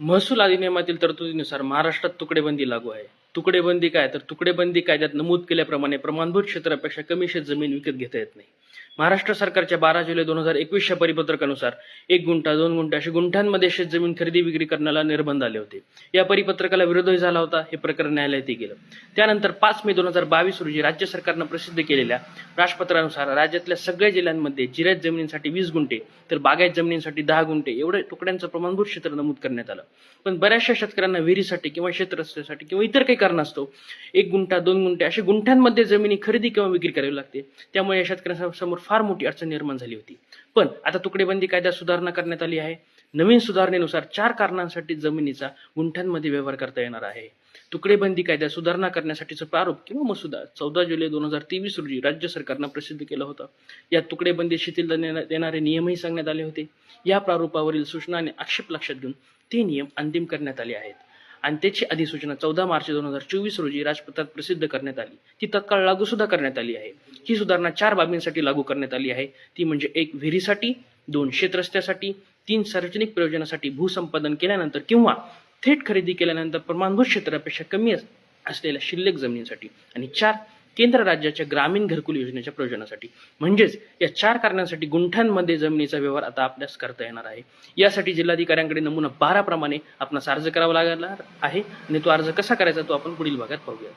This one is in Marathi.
महसूल अधिनियमातील तरतुदीनुसार महाराष्ट्रात तुकडेबंदी लागू आहे. तुकडेबंदी काय? तर तुकडेबंदी कायद्यात नमूद केल्याप्रमाणे प्रमाणभूत क्षेत्रापेक्षा कमी शेत जमीन विकत घेता येत नाही. महाराष्ट्र सरकारच्या बारा जुलै दोन हजार एकवीसच्या परिपत्रकानुसार एक गुंठा दोन गुंठा अशी गुंठ्यांमध्ये शेतजमीन खरेदी विक्री करण्याला निर्बंध आले होते. या परिपत्रकाला विरोधही झाला होता. हे प्रकरण न्यायालयातही गेलं. त्यानंतर पाच मे दोन हजार बावीस रोजी राज्य सरकारनं प्रसिद्ध केलेल्या राजपत्रानुसार राज्यातल्या सगळ्या जिल्ह्यांमध्ये जिरायत जमिनींसाठी वीस गुंठे तर बागायत जमिनींसाठी दहा गुंठे एवढे तुकड्यांचं प्रमाणभूत क्षेत्र नमूद करण्यात आलं. पण बऱ्याचशा शेतकऱ्यांना विहिरीसाठी किंवा शेतरस्त्यासाठी किंवा इतर काही कारण असतो एक गुंठा दोन गुंठे अशा गुंठ्यांमध्ये जमिनी खरेदी किंवा विक्री करावी लागते. त्यामुळे या समोर फार मोठी अडचण निर्माण झाली होती. पण आता तुकडेबंदी कायद्यात सुधारणा करण्यात आली आहे. नवीन सुधारणेनुसार चार कारणांसाठी जमिनीचा गुंठ्यांमध्ये व्यवहार करता येणार आहे. तुकडेबंदी कायद्यात सुधारणा करण्यासाठीचा प्रारूप किंवा मसुदा चौदा जुलै दोन हजार तेवीस रोजी राज्य सरकारनं प्रसिद्ध केलं होतं. या तुकडेबंदी शिथिल देण्या- देणारे नियमही सांगण्यात आले होते. या प्रारूपावरील सूचना आणि आक्षेप लक्षात घेऊन ते नियम अंतिम करण्यात आले आहेत. आणि त्याची अधिसूचना चौदा मार्च दोन हजार चोवीस रोजी राजपत्रात प्रसिद्ध करण्यात आली. ती तत्काळ लागू सुद्धा करण्यात आली आहे. ही सुधारणा चार बाबींसाठी लागू करण्यात आली आहे. ती म्हणजे एक विहिरीसाठी दोन शेतरस्त्यासाठी तीन सार्वजनिक प्रयोजनासाठी भूसंपादन केल्यानंतर किंवा थेट खरेदी केल्यानंतर प्रमाणभूत क्षेत्रापेक्षा कमी असलेल्या शिल्लक जमिनीसाठी. आणि चार केंद्र राज्याच्या ग्रामीण घरकुल योजनेच्या प्रयोजनासाठी. म्हणजेच या चार कारणांसाठी गुंठ्यांमध्ये जमिनीचा व्यवहार आता आपल्यास करता येणार आहे. यासाठी जिल्हाधिकाऱ्यांकडे नमुना बारा प्रमाणे आपणास अर्ज करावा लागणार आहे आणि तो अर्ज कसा करायचा तो आपण पुढील भागात पाहूया